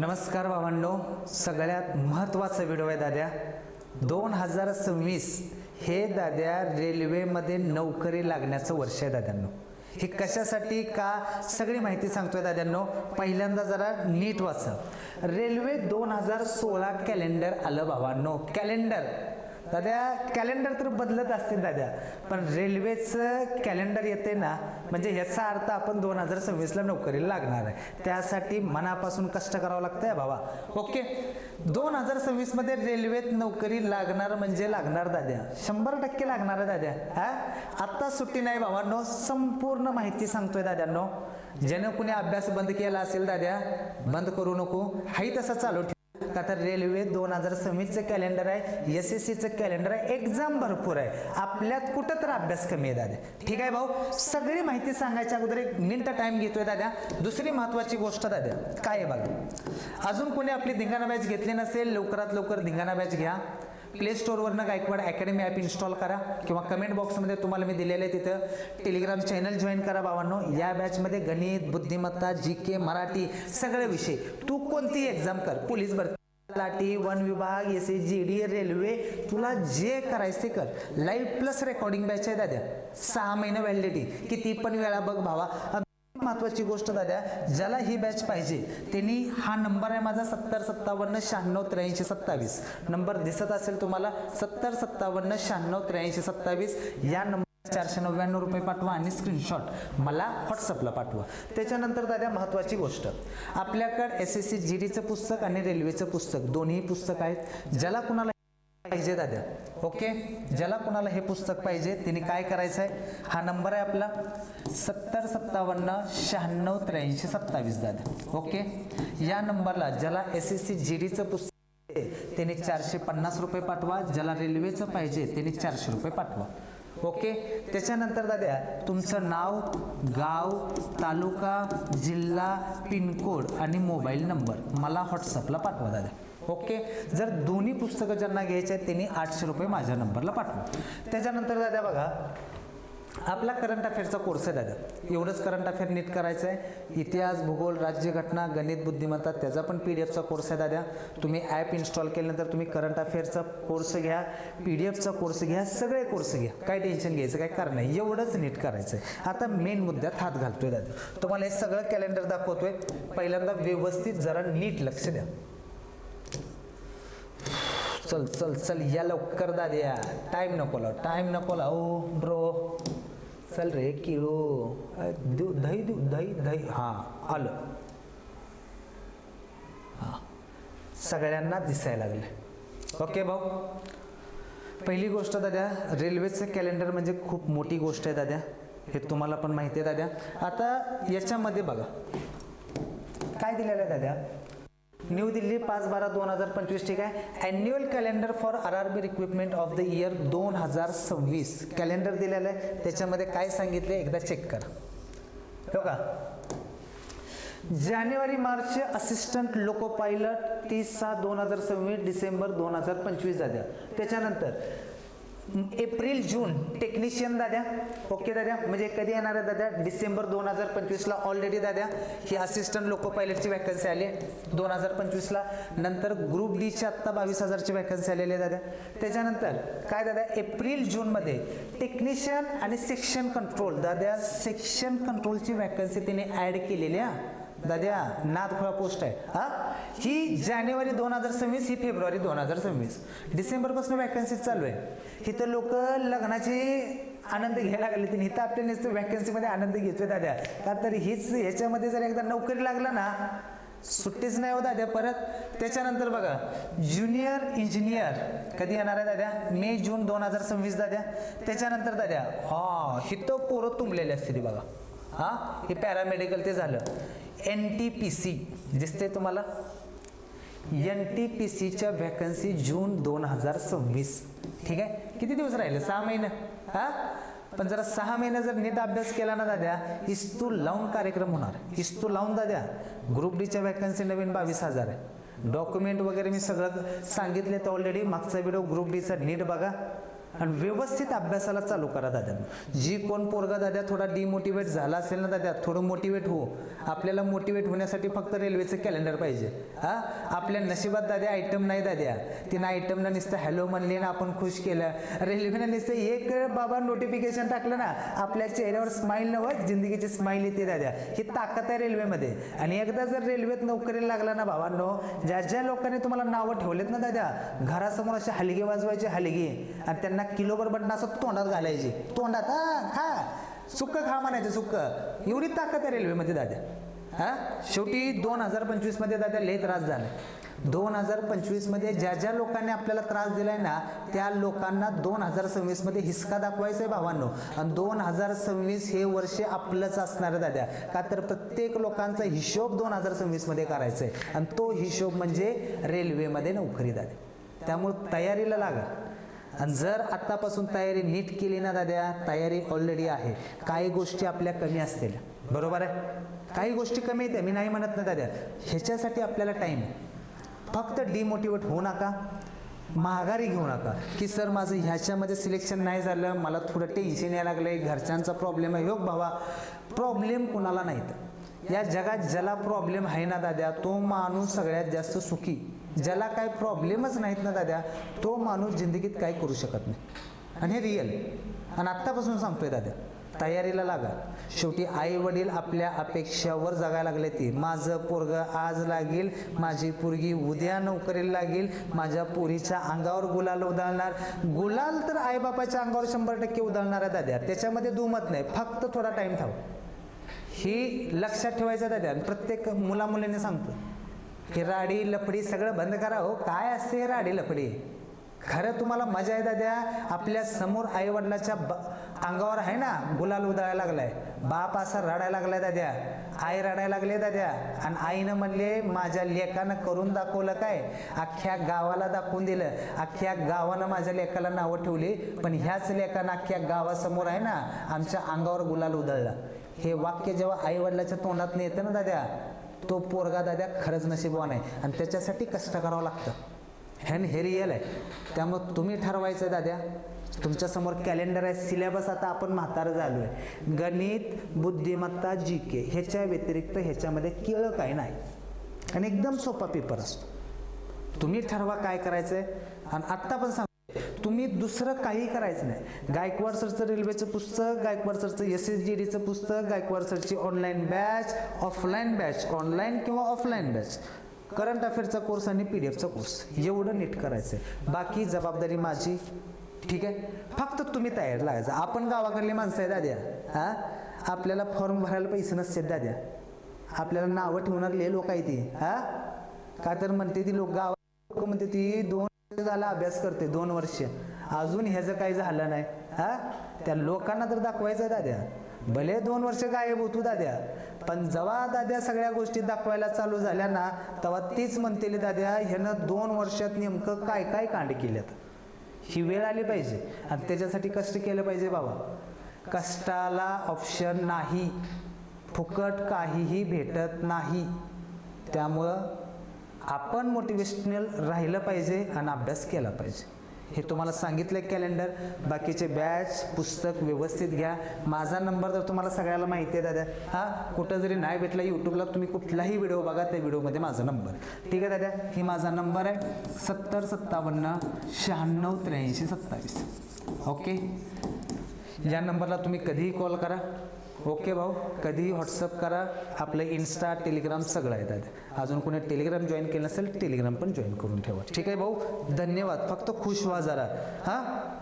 नमस्कार भावांनो सगळ्यात महत्त्वाचा व्हिडिओ आहे दाद्या. दोन हजार सव्वीस हे दाद्या रेल्वेमध्ये नोकरी लागण्याचं वर्ष आहे दाद्यांनो. हे कशासाठी का? सगळी माहिती सांगतोय दाद्यांनो. पहिल्यांदा जरा नीट वाचा. रेल्वे दोन हजार सोळा कॅलेंडर आलं भावांनो. कॅलेंडर दाद्या कॅलेंडर तर बदलत असतील दाद्या. पण रेल्वेचं कॅलेंडर येते ना म्हणजे ह्याचा अर्थ आपण दोन हजार सव्वीसला नोकरीला लागणार आहे. त्यासाठी मनापासून कष्ट करावं लागतंय भावा. ओके? दोन हजार सव्वीसमध्ये रेल्वेत नोकरी लागणार म्हणजे लागणार दाद्या. शंभर टक्के लागणार आहे दाद्या. हा? आत्ता सुट्टी नाही भावांनो संपूर्ण माहिती सांगतोय दाद्यांनो. ज्यानं कुणी अभ्यास बंद केला असेल दाद्या बंद करू नको. हाही तसं चालू का तर रेल्वे दोन हजार सव्वीसचं कॅलेंडर आहे एस एस सीचं कॅलेंडर आहे एक्झाम भरपूर आहे. आपल्यात कुठं तर अभ्यास कमी आहे दादा. ठीक आहे भाऊ सगळी माहिती सांगायच्या अगोदर एक मिनिट टाईम घेतोय दादा. दुसरी महत्वाची गोष्ट दादा काय आहे बघा. अजून कोणी आपली धिंगाणा बॅच घेतली नसेल लवकरात लवकर धिंगाणा बॅच घ्या. प्ले स्टोअरवरनं गायकवाड अकॅडमी ॲप इन्स्टॉल करा किंवा कमेंट बॉक्समध्ये तुम्हाला मी दिलेलं आहे तिथं. टेलिग्राम चॅनल जॉईन करा भावांनो. या बॅचमध्ये गणित बुद्धिमत्ता जी के मराठी सगळे विषय. तू कोणती एक्झाम कर? पोलीस भरती लाटी वन विभाग S S G D railway तुला जे करायचं ते कर. लाईव्ह प्लस रेकॉर्डिंग बॅच आहे दाद्या. सहा महिने व्हॅलिडिटी किती पण वेळा बघ भावा. महत्वाची गोष्ट दादा ज्याला ही बॅच पाहिजे त्यांनी हा नंबर आहे माझा सत्तर सत्तावन्न शहाण्णव त्र्याऐंशी सत्तावीस. नंबर दिसत असेल तुम्हाला सत्तर सत्तावन्न शहाण्णव त्र्याऐंशी सत्तावीस. या नंबर चारशे नव्याण्णव रुपये पाठवा आणि स्क्रीनशॉट मला व्हॉट्सअपला पाठवा. त्याच्यानंतर दादा महत्त्वाची गोष्ट. आपल्याकडे एस एस सी जी डीचं पुस्तक आणि रेल्वेचं पुस्तक दोन्ही पुस्तक आहेत. ज्याला कुणाला पाहिजे दादा ओके? ज्याला कुणाला हे पुस्तक पाहिजे त्यांनी काय करायचं आहे हा नंबर आहे आपला सत्तर सत्तावन्न शहाण्णव त्र्याऐंशी सत्तावीस दादा ओके? या नंबरला ज्याला एस एस सी जी डीचं पुस्तक आहे, त्यांनी चारशे पन्नास रुपये पाठवा. ज्याला रेल्वेचं पाहिजे त्यांनी चारशे रुपये पाठवा. ओके? त्याच्यानंतर दाद्या तुमचं नाव गाव तालुका जिल्हा पिनकोड आणि मोबाईल नंबर मला व्हॉट्सअपला पाठवा दादा ओके? जर दोन्ही पुस्तकं ज्यांना घ्यायचे आहेत त्यांनी आठशे रुपये माझ्या नंबरला पाठवा. त्याच्यानंतर दादा बघा आपला करंट अफेअरचा कोर्स आहे दादा. एवढंच करंट अफेअर नीट करायचं आहे. इतिहास भूगोल राज्यघटना गणित बुद्धिमत्ता त्याचा पण पी डी एफचा कोर्स आहे दादा. तुम्ही ॲप इन्स्टॉल केल्यानंतर तुम्ही करंट अफेअरचा कोर्स घ्या पी डी एफचा कोर्स घ्या सगळे कोर्स घ्या. काय टेन्शन घ्यायचं काय कारण नाही. एवढंच नीट करायचं आहे. आता मेन मुद्द्यात हात घालतोय दादा. तुम्हाला हे सगळं कॅलेंडर दाखवतोय. पहिल्यांदा व्यवस्थित जरा नीट लक्ष द्या. चल चल चल या लवकर दाद्या टाईम नको लाव टाईम नको लाव. ब्रो हो, चल रे किळू. देऊ दही देऊ दही दही. हां आलं. हां. सगळ्यांना दिसायला लागलं. ओके भाऊ. पहिली गोष्ट दाद्या रेल्वेचं कॅलेंडर म्हणजे खूप मोठी गोष्ट आहे दाद्या हे तुम्हाला पण माहिती आहे दाद्या आता याच्यामध्ये बघा. काय दिलेलं आहे दाद्या न्यू दिल्ली पाच बारा दोन हजार पंचवीस ठीक आहे? Annual calendar for R R B recruitment of the year दोन हजार सव्वीस. कॅलेंडर दिलेलं आहे. त्याच्यामध्ये काय सांगितले एकदा चेक कर. हो का जानेवारी मार्च असिस्टंट लोको पायलट तीस सात दोन हजार सव्वीस डिसेंबर दोन हजार पंचवीस झाल्या त्याच्यानंतर एप्रिल जून. टेक्निशियन दाद्या. ओके दाद्या. म्हणजे कधी येणार आहे दाद्या? डिसेंबर दोन हजार पंचवीसला ऑलरेडी दाद्या. ही असिस्टंट लोको पायलटची वॅकन्सी आली आहे. दोन हजार पंचवीसला. नंतर ग्रुप डीची आत्ता बावीस हजारची वॅकन्सी आलेली आहे दाद्या. त्याच्यानंतर काय दादा एप्रिल जूनमध्ये टेक्निशियन आणि सेक्शन कंट्रोल दाद्या सेक्शन कंट्रोलची वॅकन्सी तिने ॲड केलेली आहे दाद्या नाथखोळा पोस्ट आहे. हा? ही जानेवारी दोन हजार सव्वीस ही फेब्रुवारी दोन हजार सव्वीस. डिसेंबरपासून वॅकन्सीज चालू आहे. इथं लोक लग्नाची आनंद घ्यायला लागले तर इथं आपल्या नुसतं वॅकन्सीमध्ये आनंद घेतोय दाद्या. का तर हीच ह्याच्यामध्ये जर एकदा नोकरी लागला ना सुट्टीच नाही हो दाद्या परत त्याच्यानंतर बघा ज्युनियर इंजिनियर कधी येणार आहे दाद्या? मे जून दोन हजार सव्वीस दाद्या. त्याच्यानंतर दाद्या हा हिथं पोरं तुंबलेली असते ती बघा. हा? हे पॅरामेडिकल ते झालं. एन टी पी सी दिसते तुम्हाला? एन टी पी सीच्या व्हॅकन्सी जून दोन हजार सव्वीस. ठीक आहे? किती दिवस राहिले? सहा महिने. हा? पण जरा सहा महिने जर नीट अभ्यास केला ना दाद्या इस्तू लावून कार्यक्रम होणार. इस्तू लावून दाद्या. ग्रुप डीच्या व्हॅकन्सी नवीन बावीस हजार आहे. डॉक्युमेंट वगैरे मी सगळं सांगितले तर ऑलरेडी मागचा व्हिडिओ ग्रुप डीचा नीट बघा. आणि व्यवस्थित अभ्यासाला चालू करा दादा. जी कोण पोरगा दादा थोडा डिमोटिवेट झाला असेल ना दादा थोडं मोटिवेट हो. आपल्याला मोटिवेट होण्यासाठी फक्त रेल्वेचं कॅलेंडर पाहिजे. हा? आपल्या नशिबात दाद्या आयटम नाही दाद्या तिनं आयटमनं नुसतं हॅलो म्हणले ना आपण खुश केलं. रेल्वेनं नुसतं एक बाबा नोटिफिकेशन टाकलं ना आपल्या चेहऱ्यावर स्माईल नवं जिंदगीची स्माईल येते दाद्या ही ताकद आहे रेल्वेमध्ये आणि एकदा जर रेल्वेत नोकरीला लागला ना भावांनो ज्या ज्या लोकांनी तुम्हाला नावं ठेवलेत ना दादा घरासमोर असे हलगे वाजवायचे हलगे आणि त्यांना किलोभर बटणं असं तोंडात घालायची. तोंडात हा खा. सुक्क खा म्हणायचं सुक्क. एवढी ताकद आहे रेल्वेमध्ये दादा. हा? शेवटी दोन हजार पंचवीसमध्ये दाद्या दादा लय त्रास झाला दोन हजार पंचवीसमध्ये ज्या ज्या लोकांनी आपल्याला त्रास दिलाय ना त्या लोकांना दोन हजार सव्वीसमध्ये हिसका दाखवायचा आहे भावांनो. आणि दोन हजार सव्वीस हे वर्ष आपलंच असणार आहे दादा. का तर प्रत्येक लोकांचा हिशोब दोन हजार सव्वीसमध्ये करायचा आहे. आणि तो हिशोब म्हणजे रेल्वेमध्ये नोकरी दादा. त्यामुळे तयारीला लागा. आणि जर आत्तापासून तयारी नीट केली ना दाद्या तयारी ऑलरेडी आहे. काही गोष्टी आपल्या कमी असतील. बरोबर आहे? काही गोष्टी कमी येते मी नाही म्हणत ना दाद्या. ह्याच्यासाठी आपल्याला टाईम आहे. फक्त डिमोटिवेट होऊ नका. माघारी घेऊ नका. की सर माझं ह्याच्यामध्ये सिलेक्शन नाही झालं. मला थोडं टेन्शन यायला आहे घरच्यांचा प्रॉब्लेम आहे. योग भावा प्रॉब्लेम कुणाला नाहीत. या जगात ज्याला प्रॉब्लेम आहे ना दाद्या तो माणूस सगळ्यात जास्त सुखी. ज्याला काय प्रॉब्लेमच नाहीत ना दाद्या तो माणूस जिंदगीत काय करू शकत नाही. आणि हे रिअल आणि आत्तापासून सांगतोय दाद्या तयारीला लागा. शेवटी आई वडील आपल्या अपेक्षावर जगायला लागले ती. माझं पोरग आज लागेल माझी पोरगी उद्या नोकरीला लागेल माझ्या पोरीच्या अंगावर गुलाल उधळणार. गुलाल तर आईबापाच्या अंगावर शंभर टक्के उधळणार आहे दाद्या. त्याच्यामध्ये दुमत नाही. फक्त थोडा टाईम थांब. ही लक्षात ठेवायचं दाद्या. आणि प्रत्येक मुलामुलीने सांगतो की राडी लपडी सगळं बंद करा हो. काय असते हे राडी लपडी खरं तुम्हाला मजा आहे दाद्या आपल्यासमोर आईवडिलाच्या ब अंगावर आहे ना गुलाल उधळायला लागलाय. बाप असा रडायला लागलाय दाद्या आई रडायला लागले दाद्या आणि आईनं म्हणले माझ्या लेकानं करून दाखवलं काय? अख्ख्या गावाला दाखवून दिलं. अख्ख्या गावानं माझ्या लेकाला नावं ठेवली. पण ह्याच लेकानं अख्ख्या गावासमोर आहे ना आमच्या अंगावर गुलाल उधळला. हे वाक्य जेव्हा आईवडिलाच्या तोंडात येतं ना दाद्या तो पोरगा दाद्या खरंच नशीबवान आहे. आणि त्याच्यासाठी कष्ट करावं लागतं. हॅन हे रियल आहे. त्यामुळं तुम्ही ठरवायचं दाद्या. तुमच्यासमोर कॅलेंडर आहे. सिलेबस आता आपण म्हातारं झालो आहे गणित बुद्धिमत्ता जी के ह्याच्या व्यतिरिक्त ह्याच्यामध्ये केळं काही नाही. आणि एकदम सोपा पेपर असतो. तुम्ही ठरवा काय करायचं आहे आणि आत्ता पण सांग तुम्ही दुसरं काही करायचं नाही. गायकवाड सरचं रेल्वेचं पुस्तक गायकवाड सरचं एस एस जी डीचं पुस्तक Gaikwad सरची online batch offline batch online किंवा ऑफलाईन बॅच करंट अफेअरचा कोर्स आणि पी डी एफचा कोर्स एवढं नीट करायचं आहे बाकी जबाबदारी माझी ठीक आहे? फक्त तुम्ही तयार लागायचं. आपण गावाकडली माणसं आहे दाद्या. हां? आपल्याला फॉर्म भरायला पैसे नसतात दाद्या. आपल्याला नावं ठेवणारले लोक आहे ती. हां? का तर म्हणते ती लोक गाव लोक म्हणते ती दोन झाला अभ्यास करते दोन वर्ष. अजून ह्याचं काही झालं नाही. हा? त्या लोकांना तर दाखवायचं आहे दाद्या. भले दोन वर्ष गायब होतो दाद्या पण जेव्हा दाद्या सगळ्या गोष्टी दाखवायला चालू झाल्या ना तेव्हा तीच म्हणतेली दाद्या ह्यानं दोन वर्षात नेमकं काय काय कांड केल्यात ही वेळ आली पाहिजे. आणि त्याच्यासाठी कष्ट केलं पाहिजे बाबा. कष्टाला ऑप्शन नाही. फुकट काहीही भेटत नाही. त्यामुळं आपण मोटिवेशनल राहिलं पाहिजे आणि अभ्यास केला पाहिजे. हे तुम्हाला सांगितलं कॅलेंडर बाकीचे बॅच पुस्तक व्यवस्थित घ्या. माझा नंबर तर तुम्हाला सगळ्याला माहिती आहे दादा. हा कुठं जरी नाही भेटला यूट्यूबला तुम्ही कुठलाही व्हिडिओ बघा त्या व्हिडिओमध्ये माझा नंबर ठीक आहे दादा? ही माझा नंबर आहे. सत्तर सत्तावन्न शहाण्णव त्र्याऐंशी सत्तावीस. ओके या नंबरला तुम्ही कधीही कॉल करा. ओके भाऊ कधीही व्हॉट्सअप करा. आपलं इन्स्टा टेलिग्राम सगळं येतात अजून कोणी टेलिग्राम जॉईन केलं नसेल टेलिग्राम पण जॉईन करून ठेवा. ठीक आहे भाऊ धन्यवाद. फक्त खुश व्हा जरा. हां?